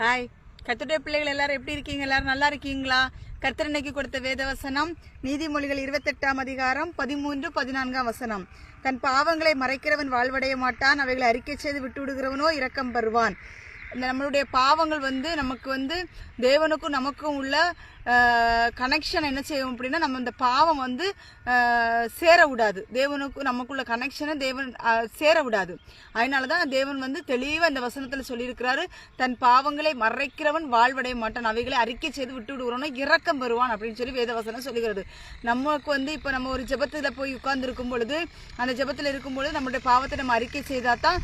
Hi கத்துடைய பிள்ளைகள் எல்லாரும் எப்படி இருக்கீங்க? எல்லாரும் நல்லா இருக்கீங்களா? கர்த்தரனைக்கு கொடுத்த வேத வசனம் நீதிமொழிகள் இருபத்தெட்டாம் அதிகாரம் பதிமூன்று பதினான்காம் வசனம். தன் பாவங்களை மறைக்கிறவன் வாழ்வடைய மாட்டான் அவைகளை அறிக்கை செய்து விட்டு விடுகிறவனோ இரக்கம் பெறுவான். இந்த நம்மளுடைய பாவங்கள் வந்து நமக்கு வந்து தேவனுக்கும் நமக்கும் உள்ள கனெக்ஷன் என்ன செய்யும் அப்படின்னா நம்ம இந்த பாவம் வந்து சேர விடாது தேவனுக்கு நமக்குள்ள கனெக்ஷனை தேவன் சேர விடாது அதனால தான் தேவன் வந்து தெளிவாக இந்த வசனத்தில் சொல்லியிருக்கிறாரு தன் பாவங்களை மறைக்கிறவன் வாழ்வடைய மாட்டான். அவைகளை அறிக்கை செய்து விட்டு விடுகிறோன்னா இறக்கம் பெறுவான் அப்படின்னு சொல்லி வேத வசனம் சொல்லுகிறது. நமக்கு வந்து இப்போ நம்ம ஒரு ஜெபத்தில் போய் உட்கார்ந்துருக்கும் பொழுது அந்த ஜெபத்தில் இருக்கும் பொழுது நம்மளுடைய பாவத்தை நம்ம அறிக்கை செய்தால் தான்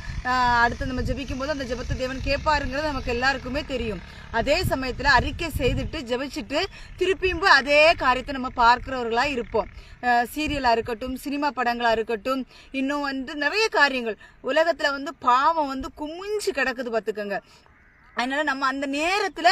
அடுத்து நம்ம ஜபிக்கும் போது அந்த ஜபத்தை தேவன் கேட்பாருங்கிறது நமக்கு எல்லாருக்குமே தெரியும். அதே சமயத்தில் அறிக்கை செய்துட்டு ஜபிச்சுட்டு திருப்பியும் போய் அதே காரியத்தை நம்ம பார்க்கிறவர்களாக இருப்போம். சீரியலாக இருக்கட்டும் சினிமா படங்களாக இருக்கட்டும் இன்னும் வந்து நிறைய காரியங்கள். உலகத்தில் வந்து பாவம் வந்து குமிஞ்சு கிடக்குது பார்த்துக்கோங்க. அதனால நம்ம அந்த நேரத்துல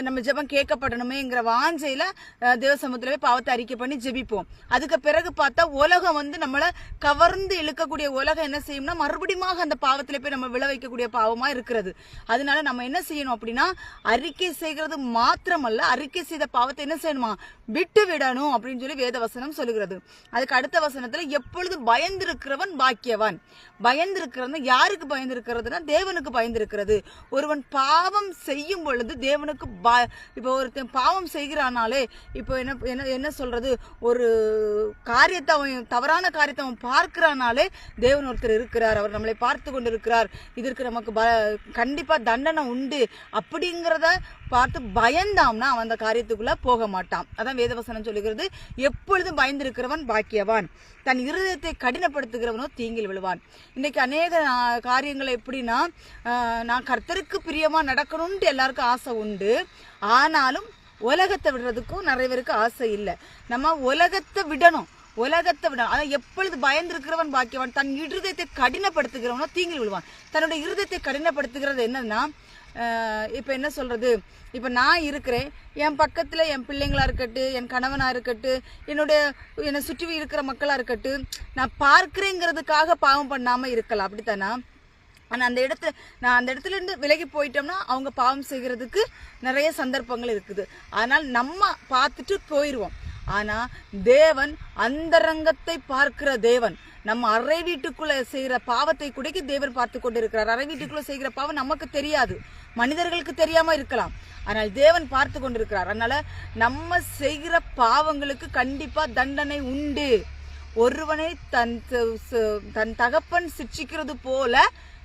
நம்ம ஜெபம் கேட்கப்படணுமேங்கிற வாஞ்சையில அஹ், தேவ போய் பாவத்தை அறிக்கை பண்ணி ஜெபிப்போம். அதுக்கு பிறகு பார்த்தா உலகம் வந்து நம்மள கவர்ந்து இழுக்கக்கூடிய உலகம் என்ன செய்யும்னா மறுபடியும் அந்த பாவத்துல போய் நம்ம விழ வைக்கக்கூடிய பாவமா இருக்கிறது. அதனால நம்ம என்ன செய்யணும் அப்படின்னா அறிக்கை செய்கிறது மாத்திரமல்ல அறிக்கை செய்த பாவத்தை என்ன செய்யணுமா? விட்டு விடணும் அப்படின்னு சொல்லி வேத வசனம் சொல்லுகிறது. அதுக்கு அடுத்த வசனத்துல எப்பொழுது பயந்திருக்கிறவன் பாக்கியவான். பயந்திருக்கிறது யாருக்கு பயந்திருக்கிறதுனா தேவனுக்கு பயந்திருக்கிறது. ஒருவன் பா பாவம் செய்யும் பொழுது தேவனுக்கு ப- இப்போ ஒருத்தன் பாவம் செய்கிறானாலே இப்போ என்ன என்ன என்ன சொல்றது? ஒரு காரியத்தை அவன் தவறான காரியத்தை அவன் பார்க்கிறானாலே தேவன் ஒருத்தர் இருக்கிறார். அவர் நம்மளை பார்த்து கொண்டு இருக்கிறார் இதற்கு நமக்கு ப கண்டிப்பாக தண்டனை உண்டு. அப்படிங்கிறத பார்த்து பயந்தாம்னா அவன் அந்த காரியத்துக்குள்ள போக மாட்டான். அதான் வேதவசனம் சொல்லுகிறது எப்பொழுதும் பயந்திருக்கிறவன் பாக்கியவான். தன் இருதயத்தை கடினப்படுத்துகிறவனோ தீங்கில் விழுவான். இன்னைக்கு அநேக காரியங்களை எப்படின்னா நான் கர்த்தருக்கு பிரியமா நடக்கணும்ட்டு எல்லாருக்கும் ஆசை உண்டு. ஆனாலும் உலகத்தை விடுறதுக்கும் நிறைய பேருக்கு ஆசை இல்லை. நம்ம உலகத்தை விடணும். உலகத்தை விட அதான் எப்பொழுது பயந்திருக்கிறவன் பாக்கியவான் தன் இருதயத்தை கடினப்படுத்துகிறவனோ தீங்கில் விழுவான். தன்னுடைய இருதயத்தை கடினப்படுத்துகிறது என்னன்னா இப்போ என்ன சொல்றது? இப்போ நான் இருக்கிறேன் என் பக்கத்தில் என் பிள்ளைங்களா இருக்கட்டும் என் கணவனாக இருக்கட்டும் என்னுடைய என்னை சுற்றி இருக்கிற மக்களாக இருக்கட்டும் நான் பார்க்குறேங்கிறதுக்காக பாவம் பண்ணாமல் இருக்கலாம் அப்படித்தானா? ஆனால் அந்த இடத்துல நான் அந்த இடத்துல இருந்து விலகி போயிட்டோம்னா அவங்க பாவம் செய்கிறதுக்கு நிறைய சந்தர்ப்பங்கள் இருக்குது. அதனால் நம்ம பார்த்துட்டு போயிடுவோம் ஆனா தேவன் அந்தரங்கத்தை பார்க்கிற தேவன். நம்ம அறை வீட்டுக்குள்ள செய்கிற பாவத்தை கூடக்கு தேவன் பார்த்து கொண்டு இருக்கிறார் அறை வீட்டுக்குள்ள செய்கிற பாவம் நமக்கு தெரியாது. மனிதர்களுக்கு தெரியாம இருக்கலாம். ஆனால் தேவன் பார்த்து கொண்டிருக்கிறார். அதனால நம்ம செய்கிற பாவங்களுக்கு கண்டிப்பா தண்டனை உண்டு. ஒருவனை தன் தன் தகப்பன் சிட்சிக்கிறது போல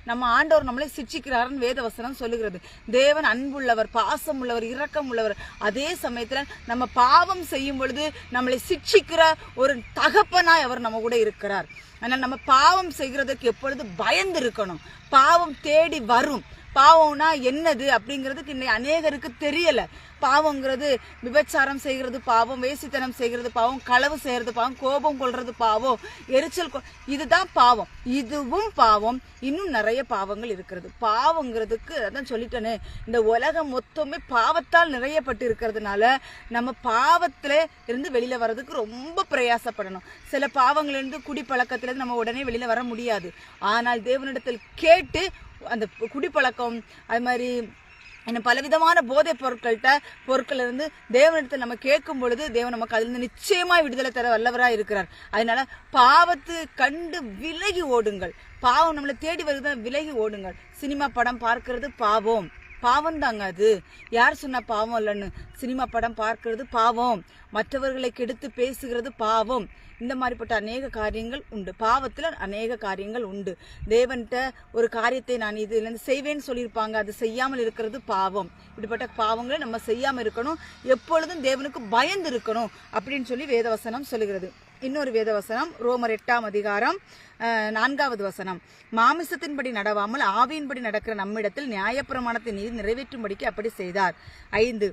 நம்ம ஆண்டவர் நம்மளை சிச்சிக்கிறாருன்னு வேதவசனம் சொல்லுகிறது. தேவன் அன்புள்ளவர் பாசம் உள்ளவர் இரக்கம் உள்ளவர் அதே சமயத்தில் நம்ம பாவம் செய்யும் பொழுது நம்மளை சிச்சிக்கிற ஒரு தகப்பனாய் அவர் நம்ம கூட இருக்கிறார். ஆனால் நம்ம பாவம் செய்கிறதுக்கு எப்பொழுது பயந்து இருக்கணும். பாவம் தேடி வரும். பாவம்னா என்னது அப்படிங்கிறதுக்கு இன்னைக்கு அநேகருக்கு தெரியல. பாவங்கிறது விபச்சாரம் செய்கிறது பாவம் வேசித்தனம் செய்கிறது பாவம் களவு செய்கிறது பாவம் கோபம் கொள்றது பாவம் எரிச்சல் இதுதான் பாவம். இதுவும் பாவம். இன்னும் நிறைய பாவங்கள் இருக்கிறது. பாவங்கிறதுக்கு அதான் சொல்லிட்டேனே இந்த உலகம் மொத்தமே பாவத்தால் நிறையப்பட்டு இருக்கிறதுனால நம்ம பாவத்துல இருந்து வெளியில வர்றதுக்கு ரொம்ப பிரயாசப்படணும். சில பாவங்கள்ல இருந்து குடிப்பழக்கத்துல இருந்து நம்ம உடனே வெளியில வர முடியாது. ஆனால் தேவனிடத்தில் கேட்டு அந்த குடிப்பழக்கம் அது மாதிரி என்ன பலவிதமான போதைப் பொருட்கள்கிட்ட பொருட்கள் இருந்து தேவனிடத்தில் நம்ம கேட்கும் பொழுது தேவன் நமக்கு அதிலிருந்து நிச்சயமாக விடுதலை தர வல்லவராக இருக்கிறார். அதனால பாவத்து கண்டு விலகி ஓடுங்கள். பாவம் நம்மளை தேடி வருது விலகி ஓடுங்கள். சினிமா படம் பார்க்கிறது பாவம். பாவம் தாங்க அது. யார் சொன்னா பாவம் இல்லைன்னு? சினிமா படம் பார்க்கறது பாவம். மற்றவர்களை கெடுத்து பேசுகிறது பாவம். இந்த மாதிரிப்பட்ட அநேக காரியங்கள் உண்டு. பாவத்தில் அநேக காரியங்கள் உண்டு. தேவன்கிட்ட ஒரு காரியத்தை நான் இதுலேருந்து செய்வேன்னு சொல்லியிருப்பாங்க. அது செய்யாமல் இருக்கிறது பாவம். இப்படிப்பட்ட பாவங்களை நம்ம செய்யாமல் இருக்கணும். எப்பொழுதும் தேவனுக்கு பயந்து இருக்கணும் அப்படின்னு சொல்லி வேதவசனம் சொல்லுகிறது. இன்னொரு வேதவசனம் ரோமர் எட்டாம் அதிகாரம் நான்காவது வசனம். மாமிசத்தின்படி நடவாமல் ஆவியின்படி நடக்கிற நம்மிடத்தில் நியாயப்பிரமாணத்தை நீதி நிறைவேற்றும்படிக்கு அப்படி செய்தார். ஐந்து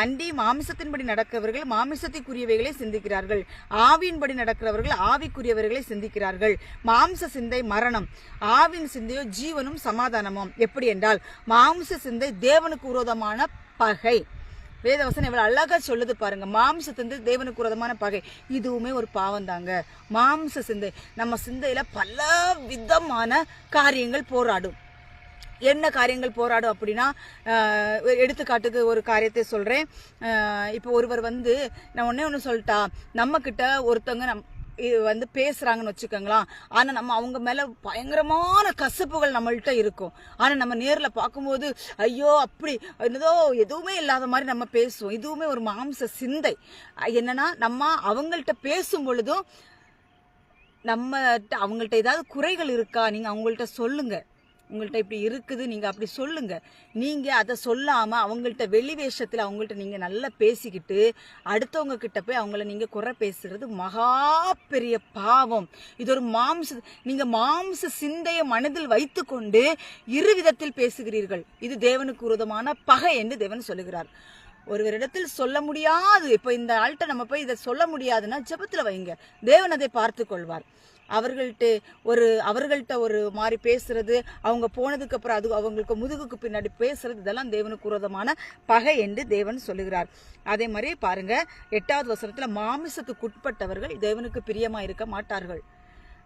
அண்டி மாமிசத்தின்படி நடக்கிறவர்கள் மாமிசத்திற்குரியவைகளை சிந்திக்கிறார்கள். ஆவியின்படி நடக்கிறவர்கள் ஆவிக்குரியவர்களை சிந்திக்கிறார்கள். மாம்ச சிந்தை மரணம். ஆவின் சிந்தையோ ஜீவனும் சமாதானமும். எப்படி என்றால் மாம்ச சிந்தை தேவனுக்கு விரோதமான பகை. வேதவசனம் இவ்வளோ அழகா சொல்லுது பாருங்க. மாம்ச தேவனுக்கு உரதமான பகை. இதுவுமே ஒரு பாவம் தாங்க. மாம்ச சிந்தை. நம்ம சிந்தையில பல விதமான காரியங்கள் போராடும். என்ன காரியங்கள் போராடும் அப்படின்னா எடுத்துக்காட்டுக்கு ஒரு காரியத்தை சொல்றேன். இப்போ ஒருவர் வந்து நான் ஒன்னே ஒன்று சொல்லிட்டா நம்ம கிட்ட ஒருத்தவங்க நம் வந்து பேசுகிறாங்கன்னு வச்சுக்கோங்களேன். ஆனால் நம்ம அவங்க மேலே பயங்கரமான கசப்புகள் நம்மள்கிட்ட இருக்கும். ஆனால் நம்ம நேரில் பார்க்கும்போது ஐயோ அப்படி என்னதோ எதுவுமே இல்லாத மாதிரி நம்ம பேசுவோம். இதுவுமே ஒரு மாம்ச சிந்தை. என்னன்னா நம்ம அவங்கள்ட்ட பேசும் பொழுதும் நம்ம அவங்கள்ட்ட ஏதாவது குறைகள் இருக்கா? நீங்கள் அவங்கள்ட்ட சொல்லுங்கள் உங்கள்கிட்ட இப்படி இருக்குது நீங்கள் அப்படி சொல்லுங்கள் நீங்கள் அதை சொல்லாமல் அவங்கள்ட்ட வெளி வேஷத்தில் அவங்கள்ட்ட நீங்கள் நல்லா பேசிக்கிட்டு அடுத்தவங்க கிட்ட போய் அவங்கள நீங்கள் குறை பேசுகிறது மகா பெரிய பாவம். இது ஒரு மாம்ச நீங்கள் மாம்ச சிந்தையை மனதில் வைத்துக்கொண்டு இரு விதத்தில் பேசுகிறீர்கள். இது தேவனுக்கு விரோதமான பகை என்று தேவன் சொல்லுகிறார். ஒருவரிடத்தில் சொல்ல முடியாது. இப்போ இந்த ஆள்கிட்ட நம்ம போய் இதை சொல்ல முடியாதுன்னா ஜபத்தில் வைங்க. தேவன் அதை பார்த்து கொள்வார் அவர்கள்ட்ட ஒரு அவர்கள்ட்ட ஒரு மாதிரி பேசுறது அவங்க போனதுக்கு அப்புறம் அது அவங்களுக்கு முதுகுக்கு பின்னாடி பேசுறது இதெல்லாம் தேவனுக்கு விரோதமான பகை என்று தேவன் சொல்லுகிறார். அதே மாதிரி பாருங்க எட்டாவது வசனத்துல மாமிசத்துக்கு உட்பட்டவர்கள் தேவனுக்கு பிரியமா இருக்க மாட்டார்கள்.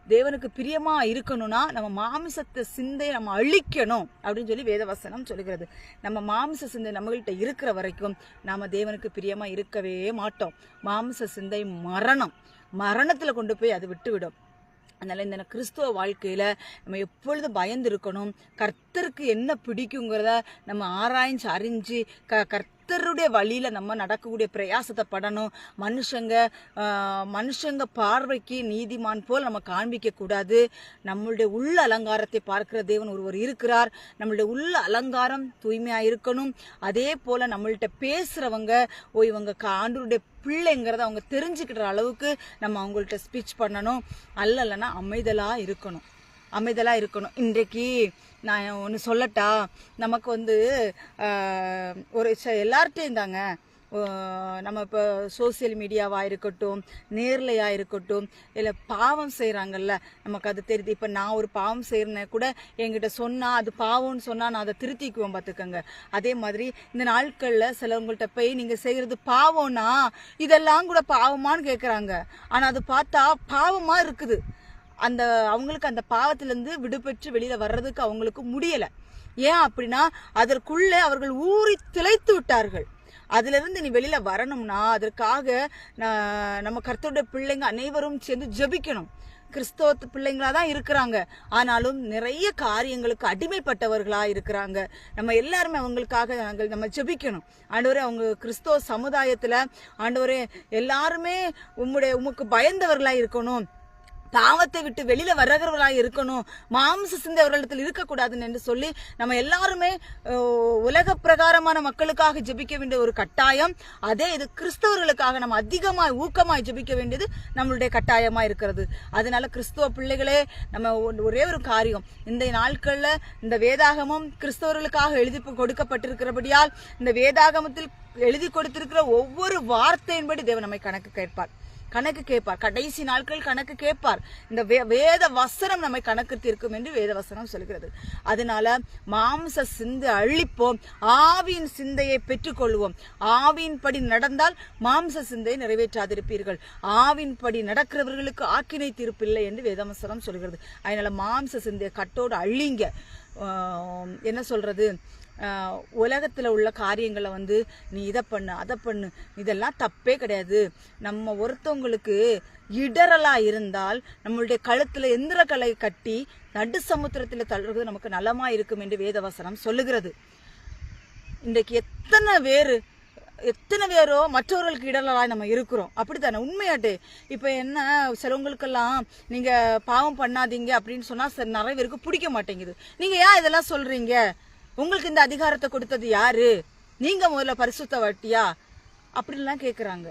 தேவனுக்கு பிரியமா இருக்கணும்னா நம்ம மாமிசத்தை சிந்தையை நம்ம அழிக்கணும் அப்படின்னு சொல்லி வேதவசனம் சொல்லுகிறது. நம்ம மாமிச சிந்தை நம்மகிட்ட இருக்கிற வரைக்கும் நாம தேவனுக்கு பிரியமா இருக்கவே மாட்டோம். மாமிச சிந்தை மரணம். மரணத்துல கொண்டு போய் அது விட்டுவிடும். அதனால இந்த கிறிஸ்துவ வாழ்க்கையில் நம்ம எப்பொழுதும் பயந்து இருக்கணும் கர்த்தருக்கு என்ன பிடிக்குங்கிறத நம்ம ஆராய்ஞ்சு அறிஞ்சு க கத்தருடைய வழியில் நம்ம நடக்கக்கூடிய பிரயாசத்தை படணும். மனுஷங்க மனுஷங்க பார்வைக்கு நீதிமான் போல் நம்ம காண்பிக்க கூடாது. நம்மளுடைய உள்ள அலங்காரத்தை பார்க்கிற தேவன் ஒருவர் இருக்கிறார். நம்மளுடைய உள்ள அலங்காரம் தூய்மையாக இருக்கணும். அதே போல் நம்மள்கிட்ட பேசுகிறவங்க ஓ இவங்க கா- பிள்ளைங்கிறத அவங்க தெரிஞ்சுக்கிற அளவுக்கு நம்ம அவங்கள்ட்ட ஸ்பீச் பண்ணணும். அல்லலைன்னா அமைதலாக இருக்கணும். அமைதலாக இருக்கணும். இன்றைக்கு நான் ஒன்று சொல்லட்டா? நமக்கு வந்து ஒரு ச- எல்லார்ட்டையும் தாங்க நம்ம இப்போ சோசியல் மீடியாவாக இருக்கட்டும் நேர்லையாக இருக்கட்டும் இல்லை பாவம் செய்கிறாங்கல்ல நமக்கு அது தெரியுது இப்போ நான் ஒரு பாவம் செய்கிறேன்னு கூட என்கிட்ட சொன்னால் அது பாவம்னு சொன்னால் நான் அதை திருத்திக்குவேன் பார்த்துக்கோங்க அதே மாதிரி இந்த நாட்களில் சிலவங்கள்ட்ட போய் நீங்கள் செய்கிறது பாவம்னா இதெல்லாம் கூட பாவமான்னு கேட்குறாங்க ஆனால் அது பார்த்தா பாவமாக இருக்குது. அந்த அவங்களுக்கு அந்த பாவத்திலிருந்து விடுபெற்று வெளியில வர்றதுக்கு அவங்களுக்கு முடியல. ஏன் அப்படின்னா அதற்குள்ளே அவர்கள் ஊறி திளைத்து விட்டார்கள். அதிலிருந்து நீ வெளியில வரணும்னா அதற்காக நான் நம்ம கர்த்தருடைய பிள்ளைங்க அனைவரும் சேர்ந்து ஜெபிக்கணும். கிறிஸ்தவ பிள்ளைங்களா தான் இருக்கிறாங்க. ஆனாலும் நிறைய காரியங்களுக்கு அடிமைப்பட்டவர்களா இருக்கிறாங்க. நம்ம எல்லாருமே அவங்களுக்காக நாங்கள் நம்ம ஜெபிக்கணும். ஆண்டவரே அவங்க கிறிஸ்தவ சமுதாயத்துல ஆண்டவரே எல்லாருமே உம்முடைய உமக்கு பயந்தவர்களா இருக்கணும். பாவத்தை விட்டு வெளியில வர்றவர்களாக இருக்கணும். மாம்ச சிந்தை அவர்களிடத்தில் இருக்கக்கூடாதுன்னு என்று சொல்லி நம்ம எல்லாருமே உலக பிரகாரமான மக்களுக்காக ஜெபிக்க வேண்டிய ஒரு கட்டாயம். அதே இது கிறிஸ்தவர்களுக்காக நம்ம அதிகமாய் ஊக்கமாய் ஜெபிக்க வேண்டியது நம்மளுடைய கட்டாயமா இருக்கிறது. அதனால கிறிஸ்துவ பிள்ளைகளே நம்ம ஒரே ஒரு காரியம். இந்த நாட்கள்ல இந்த வேதாகமும் கிறிஸ்தவர்களுக்காக எழுதி கொடுக்கப்பட்டிருக்கிறபடியால் இந்த வேதாகமத்தில் எழுதி கொடுத்திருக்கிற ஒவ்வொரு வார்த்தையின்படி தேவன் நம்மை கணக்கு கேட்பார். கணக்கு கேட்பார். கடைசி நாட்கள் கணக்கு கேட்பார். இந்த வே- வேத வசனம் நம்மை கணக்கு தீர்க்கும் என்று வேத வசனம் சொல்கிறது. அதனால மாம்ச சிந்தை அழிப்போம். ஆவியின் சிந்தையை பெற்றுக்கொள்வோம். ஆவியின்படி நடந்தால் மாம்ச சிந்தையை நிறைவேற்றாதிருப்பீர்கள். ஆவின்படி நடக்கிறவர்களுக்கு ஆக்கினை தீர்ப்பில்லை என்று வேதவசனம் சொல்கிறது. அதனால மாம்ச சிந்தையை கட்டோடு அழிங்க. என்ன சொல்றது? உலகத்தில் உள்ள காரியங்களை வந்து நீ இதை பண்ணு அதை பண்ணு. இதெல்லாம் தப்பே கிடையாது. நம்ம ஒருத்தவங்களுக்கு இடரலா இருந்தால் நம்மளுடைய கழுத்தில் எந்திரக்கலை கட்டி நடு சமுத்திரத்தில் தள்ளுறது நமக்கு நலமா இருக்கும் என்று வேதவசனம் சொல்லுகிறது. இன்றைக்கு எத்தனை பேர் எத்தனை பேரோ மற்றவர்களுக்கு இடலாய் நம்ம இருக்கிறோம். அப்படி தானே உண்மையாட்டு. இப்போ என்ன சிலவங்களுக்கெல்லாம் நீங்கள் பாவம் பண்ணாதீங்க அப்படின்னு சொன்னால் சரி நிறைய பேருக்கு பிடிக்க மாட்டேங்குது. நீங்கள் ஏன் இதெல்லாம் சொல்கிறீங்க உங்களுக்கு இந்த அதிகாரத்தை கொடுத்தது யாரு? நீங்க முதல்ல பரிசுத்த வட்டியா? அப்படின்லாம் கேட்குறாங்க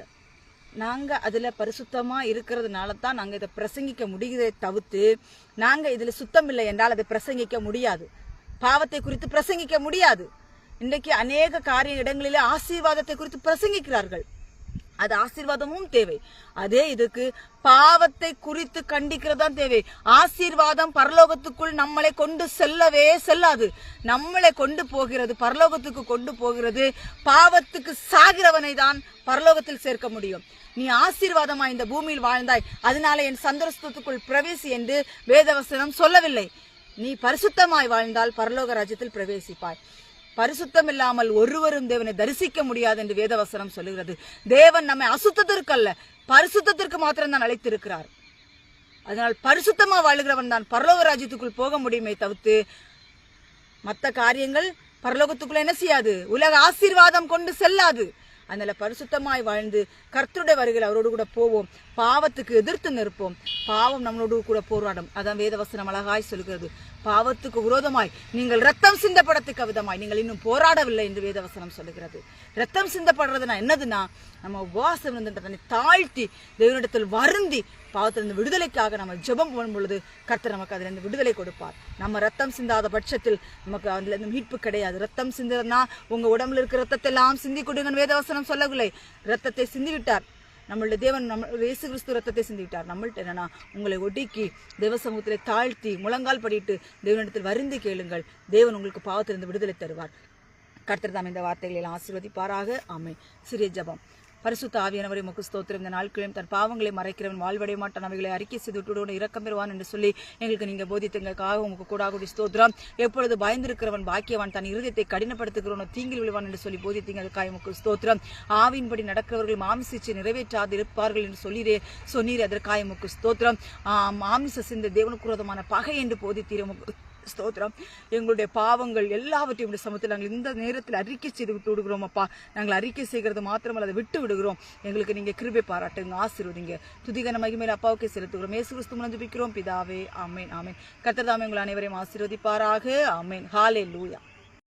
நாங்கள் அதில் பரிசுத்தமாக இருக்கிறதுனால தான் நாங்கள் இதை பிரசங்கிக்க முடியுதே தவிர்த்து நாங்கள் இதில் சுத்தம் இல்லை என்றால் அதை பிரசங்கிக்க முடியாது. பாவத்தை குறித்து பிரசங்கிக்க முடியாது. இன்றைக்கு அநேக காரிய இடங்களிலே ஆசீர்வாதத்தை குறித்து பிரசங்கிக்கிறார்கள். அது ஆசீர்வாதமும் தேவை. அதே இதுக்கு பாவத்தை குறித்து கண்டிக்கிறதான் தேவை. ஆசீர்வாதம் பரலோகத்துக்குள் நம்மளை கொண்டு செல்லவே செல்லாது. நம்மளை கொண்டு போகிறது பரலோகத்துக்கு கொண்டு போகிறது பாவத்துக்கு சாகிறவனை தான் பரலோகத்தில் சேர்க்க முடியும். நீ ஆசீர்வாதமா இந்த பூமியில் வாழ்ந்தாய் அதனால என் சந்தோஷத்துக்குள் பிரவேசி என்று வேதவசனம் சொல்லவில்லை. நீ பரிசுத்தமாய் வாழ்ந்தால் பரலோக ராஜ்யத்தில் பிரவேசிப்பாய். பரிசுத்தம் இல்லாமல் ஒருவரும் தேவனை தரிசிக்க முடியாது என்று வேதவசனம் சொல்லுகிறது. தேவன் நம்மை அசுத்தத்திற்கல்ல பரிசுத்தத்திற்கு மாத்திரம் தான் அழைத்திருக்கிறார். அதனால் பரிசுத்தமா வாழுகிறவன் தான் பரலோக ராஜ்யத்துக்குள் போக முடியுமே தவிர்த்து மற்ற காரியங்கள் பரலோகத்துக்குள்ள என்ன செய்யாது? உலக ஆசீர்வாதம் கொண்டு செல்லாது. அதனால பரிசுத்தமாய் வாழ்ந்து கர்த்தருடைய வருகையில் அவரோடு கூட போவோம். பாவத்துக்கு எதிர்த்து நிற்போம். பாவம் நம்மளோடு கூட போராடும். அதான் வேதவசனம் அழகாய் சொல்கிறது. பாவத்துக்கு விரோதமாய் நீங்கள் ரத்தம் சிந்தப்படத்துக்கு விதமாய் நீங்கள் இன்னும் போராடவில்லை என்று வேதவசனம் சொல்லுகிறது. ரத்தம் சிந்தப்படுறதுனா என்னதுன்னா நம்ம உபவாசம் இருந்து தன்னை தாழ்த்தி தெய்வனிடத்தில் வருந்தி பாவத்திலிருந்து விடுதலைக்காக நம்ம ஜெபம் பண்ணும் பொழுது கர்த்தர் நமக்கு அதிலிருந்து விடுதலை கொடுப்பார். நம்ம ரத்தம் சிந்தாத பட்சத்தில் நமக்கு அதுல இருந்து மீட்பு கிடையாது. ரத்தம் சிந்துறதுனா உங்க உடம்புல இருக்கிற ரத்தத்தை எல்லாம் சிந்தி கொடுங்கன்னு வேதவசனம் சொல்லவில்லை. ரத்தத்தை சிந்தி விட்டார் நம்மளுடைய தேவன் நம்ம இயேசு கிறிஸ்து ரத்தத்தை சிந்திவிட்டார். நம்மள்ட்ட என்னன்னா உங்களை ஒடுக்கி தேவ சமூகத்திலே தாழ்த்தி முழங்கால் படிட்டு தேவனிடத்தில் வருந்தி கேளுங்கள். தேவன் உங்களுக்கு பாவத்திலிருந்து விடுதலை தருவார். கர்த்தர் தாம் இந்த வார்த்தைகளை எல்லாம் ஆசீர்வதிப்பாராக. ஆமை சிறிய ஜெபம். பரிசுத்த ஆவியானவரை முக்கு ஸ்தோத்திரம். இந்த நாட்களையும் தன் பாவங்களை மறைக்கிறவன் வாழ்வடைய மாட்டான். அவைகளை அறிக்கை செய்து விட்டுவிடுவன் இறக்கம் பெறுவான் என்று சொல்லி எங்களுக்கு நீங்க போதித்தங்களுக்காக உங்களுக்கு உங்க கூட ஸ்தோத்திரம். எப்பொழுது பயந்திருக்கிறவன் பாக்கியவான் தன் இருதயத்தை கடினப்படுத்துகிறவனோ தீங்கில் விழுவான் என்று சொல்லி போதித்தீங்க அதுக்காக உமக்கு ஸ்தோத்திரம். ஆவின்படி நடக்கிறவர்கள் மாமிசிச்சு நிறைவேற்றாது இருப்பார்கள் என்று சொல்லிரே சொன்னீர் அதற்காக உமக்கு ஸ்தோத்திரம். மாமிச சிந்த தேவனுக்குரோதமான பகை என்று போதித்தீர் உமக்கு. ஸ்தோத்திரம். எங்களுடைய பாவங்கள் எல்லாவற்றையும் உடைய சமத்தில் நாங்கள் இந்த நேரத்தில் அறிக்கை செய்து விட்டு விடுகிறோம் அப்பா. நாங்கள் அறிக்கை செய்கிறது மாத்திரமல்ல அதை விட்டு விடுகிறோம். எங்களுக்கு நீங்கள் கிருபை பாராட்டுங்க ஆசீர்வதிங்க. துதிகன மகிமையில் அப்பாவுக்கே செலுத்துகிறோம். ஏசு கிறிஸ்து மூலம் ஜெபிக்கிறோம். பிதாவே ஆமேன் ஆமேன். கர்த்தர் உங்கள் அனைவரையும் ஆசீர்வதிப்பாராக. ஆமேன். ஹாலே லூயா